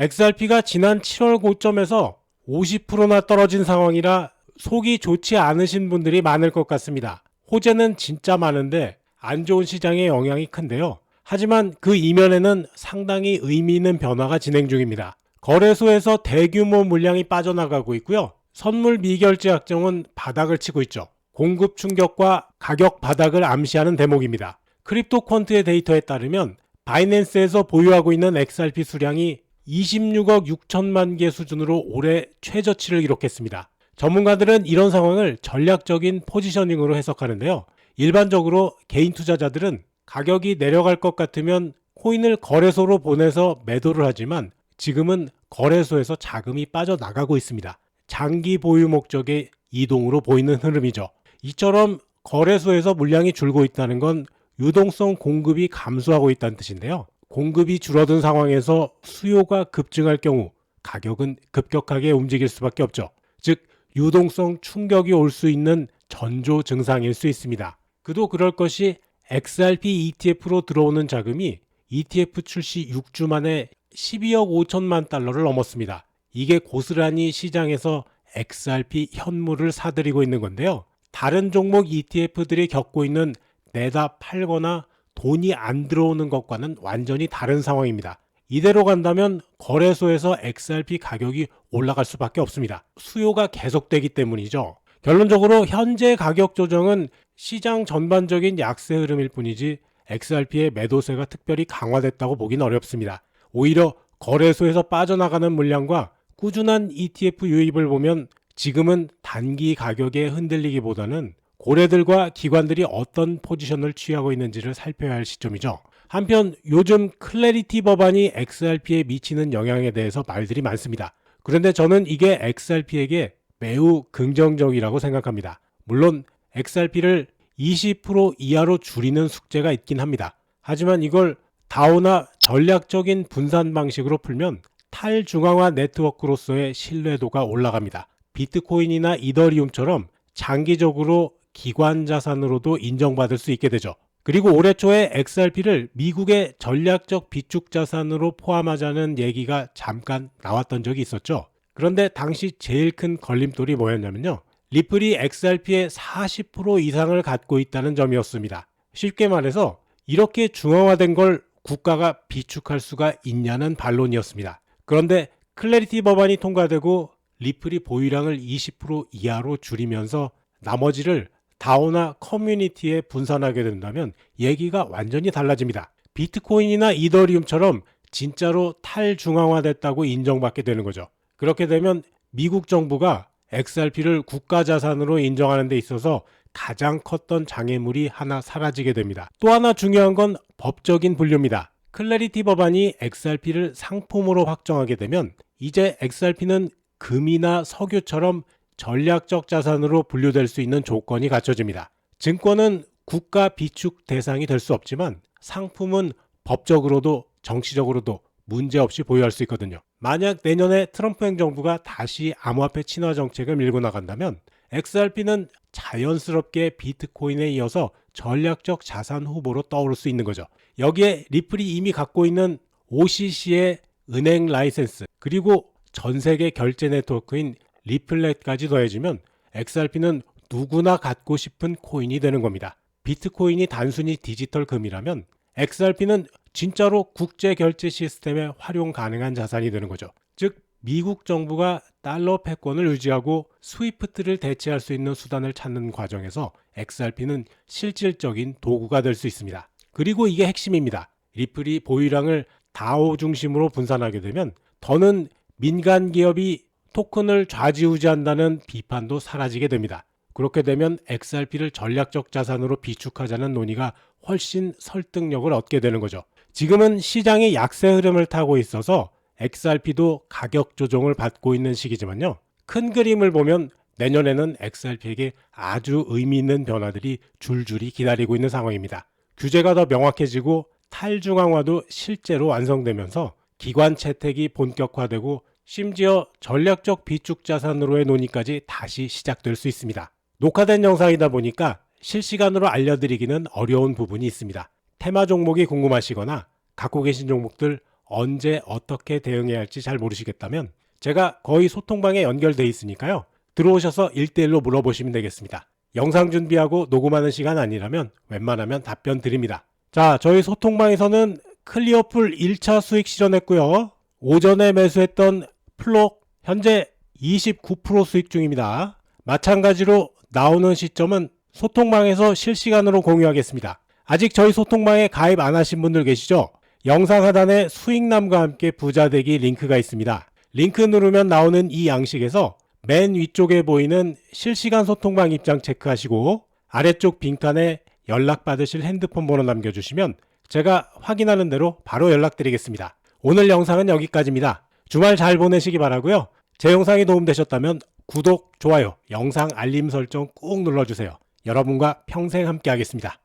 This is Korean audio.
XRP가 지난 7월 고점에서 50%나 떨어진 상황이라 속이 좋지 않으신 분들이 많을 것 같습니다. 호재는 진짜 많은데 안 좋은 시장의 영향이 큰데요. 하지만 그 이면에는 상당히 의미 있는 변화가 진행 중입니다. 거래소에서 대규모 물량이 빠져나가고 있고요. 선물 미결제 약정은 바닥을 치고 있죠. 공급 충격과 가격 바닥을 암시하는 대목입니다. 크립토 퀀트의 데이터에 따르면 바이낸스에서 보유하고 있는 XRP 수량이 26억 6천만 개 수준으로 올해 최저치를 기록했습니다. 전문가들은 이런 상황을 전략적인 포지셔닝으로 해석하는데요. 일반적으로 개인 투자자들은 가격이 내려갈 것 같으면 코인을 거래소로 보내서 매도를 하지만 지금은 거래소에서 자금이 빠져나가고 있습니다. 장기 보유 목적의 이동으로 보이는 흐름이죠. 이처럼 거래소에서 물량이 줄고 있다는 건 유동성 공급이 감소하고 있다는 뜻인데요. 공급이 줄어든 상황에서 수요가 급증할 경우 가격은 급격하게 움직일 수밖에 없죠. 즉, 유동성 충격이 올 수 있는 전조 증상일 수 있습니다. 그도 그럴 것이 XRP ETF로 들어오는 자금이 ETF 출시 6주 만에 12억 5천만 달러를 넘었습니다. 이게 고스란히 시장에서 XRP 현물을 사들이고 있는 건데요. 다른 종목 ETF들이 겪고 있는 내다 팔거나 돈이 안 들어오는 것과는 완전히 다른 상황입니다. 이대로 간다면 거래소에서 XRP 가격이 올라갈 수밖에 없습니다. 수요가 계속되기 때문이죠. 결론적으로 현재 가격 조정은 시장 전반적인 약세 흐름일 뿐이지 XRP의 매도세가 특별히 강화됐다고 보긴 어렵습니다. 오히려 거래소에서 빠져나가는 물량과 꾸준한 ETF 유입을 보면 지금은 단기 가격에 흔들리기보다는 고래들과 기관들이 어떤 포지션을 취하고 있는지를 살펴야 할 시점이죠. 한편 요즘 클래리티 법안이 XRP에 미치는 영향에 대해서 말들이 많습니다. 그런데 저는 이게 XRP에게 매우 긍정적이라고 생각합니다. 물론 XRP를 20% 이하로 줄이는 숙제가 있긴 합니다. 하지만 이걸 다오나 전략적인 분산 방식으로 풀면 탈중앙화 네트워크로서의 신뢰도가 올라갑니다. 비트코인이나 이더리움처럼 장기적으로 기관 자산으로도 인정받을 수 있게 되죠. 그리고 올해 초에 XRP를 미국의 전략적 비축 자산으로 포함하자는 얘기가 잠깐 나왔던 적이 있었죠. 그런데 당시 제일 큰 걸림돌이 뭐였냐면요. 리플이 XRP의 40% 이상을 갖고 있다는 점이었습니다. 쉽게 말해서 이렇게 중앙화된 걸 국가가 비축할 수가 있냐는 반론이었습니다. 그런데 클래리티 법안이 통과되고 리플이 보유량을 20% 이하로 줄이면서 나머지를 다오나 커뮤니티에 분산하게 된다면 얘기가 완전히 달라집니다. 비트코인이나 이더리움처럼 진짜로 탈중앙화됐다고 인정받게 되는 거죠. 그렇게 되면 미국 정부가 XRP를 국가 자산으로 인정하는 데 있어서 가장 컸던 장애물이 하나 사라지게 됩니다. 또 하나 중요한 건 법적인 분류입니다. 클래리티 법안이 XRP를 상품으로 확정하게 되면 이제 XRP는 금이나 석유처럼 전략적 자산으로 분류될 수 있는 조건이 갖춰집니다. 증권은 국가 비축 대상이 될 수 없지만 상품은 법적으로도 정치적으로도 문제없이 보유할 수 있거든요. 만약 내년에 트럼프 행정부가 다시 암호화폐 친화 정책을 밀고 나간다면 XRP는 자연스럽게 비트코인에 이어서 전략적 자산 후보로 떠오를 수 있는 거죠. 여기에 리플이 이미 갖고 있는 OCC의 은행 라이센스 그리고 전 세계 결제 네트워크인 리플렛까지 더해지면 XRP는 누구나 갖고 싶은 코인이 되는 겁니다. 비트코인이 단순히 디지털 금이라면 XRP는 진짜로 국제 결제 시스템에 활용 가능한 자산이 되는 거죠. 즉 미국 정부가 달러 패권을 유지하고 스위프트를 대체할 수 있는 수단을 찾는 과정에서 XRP는 실질적인 도구가 될 수 있습니다. 그리고 이게 핵심입니다. 리플이 보유량을 다오 중심으로 분산하게 되면 더는 민간 기업이 토큰을 좌지우지한다는 비판도 사라지게 됩니다. 그렇게 되면 XRP를 전략적 자산으로 비축하자는 논의가 훨씬 설득력을 얻게 되는 거죠. 지금은 시장의 약세 흐름을 타고 있어서 XRP도 가격 조정을 받고 있는 시기지만요. 큰 그림을 보면 내년에는 XRP에게 아주 의미 있는 변화들이 줄줄이 기다리고 있는 상황입니다. 규제가 더 명확해지고 탈중앙화도 실제로 완성되면서 기관 채택이 본격화되고 심지어 전략적 비축 자산으로의 논의까지 다시 시작될 수 있습니다. 녹화된 영상이다 보니까 실시간으로 알려드리기는 어려운 부분이 있습니다. 테마 종목이 궁금하시거나 갖고 계신 종목들 언제 어떻게 대응해야 할지 잘 모르시겠다면 제가 거의 소통방에 연결돼 있으니까요. 들어오셔서 1대1로 물어보시면 되겠습니다. 영상 준비하고 녹음하는 시간 아니라면 웬만하면 답변 드립니다. 자, 저희 소통방에서는 클리어풀 1차 수익 실현했고요. 오전에 매수했던 플록 현재 29% 수익 중입니다. 마찬가지로 나오는 시점은 소통방에서 실시간으로 공유하겠습니다. 아직 저희 소통방에 가입 안 하신 분들 계시죠? 영상 하단에 수익남과 함께 부자되기 링크가 있습니다. 링크 누르면 나오는 이 양식에서 맨 위쪽에 보이는 실시간 소통방 입장 체크하시고 아래쪽 빈칸에 연락받으실 핸드폰 번호 남겨주시면 제가 확인하는 대로 바로 연락드리겠습니다. 오늘 영상은 여기까지입니다. 주말 잘 보내시기 바라고요. 제 영상이 도움되셨다면 구독, 좋아요, 영상 알림 설정 꾹 눌러주세요. 여러분과 평생 함께 하겠습니다.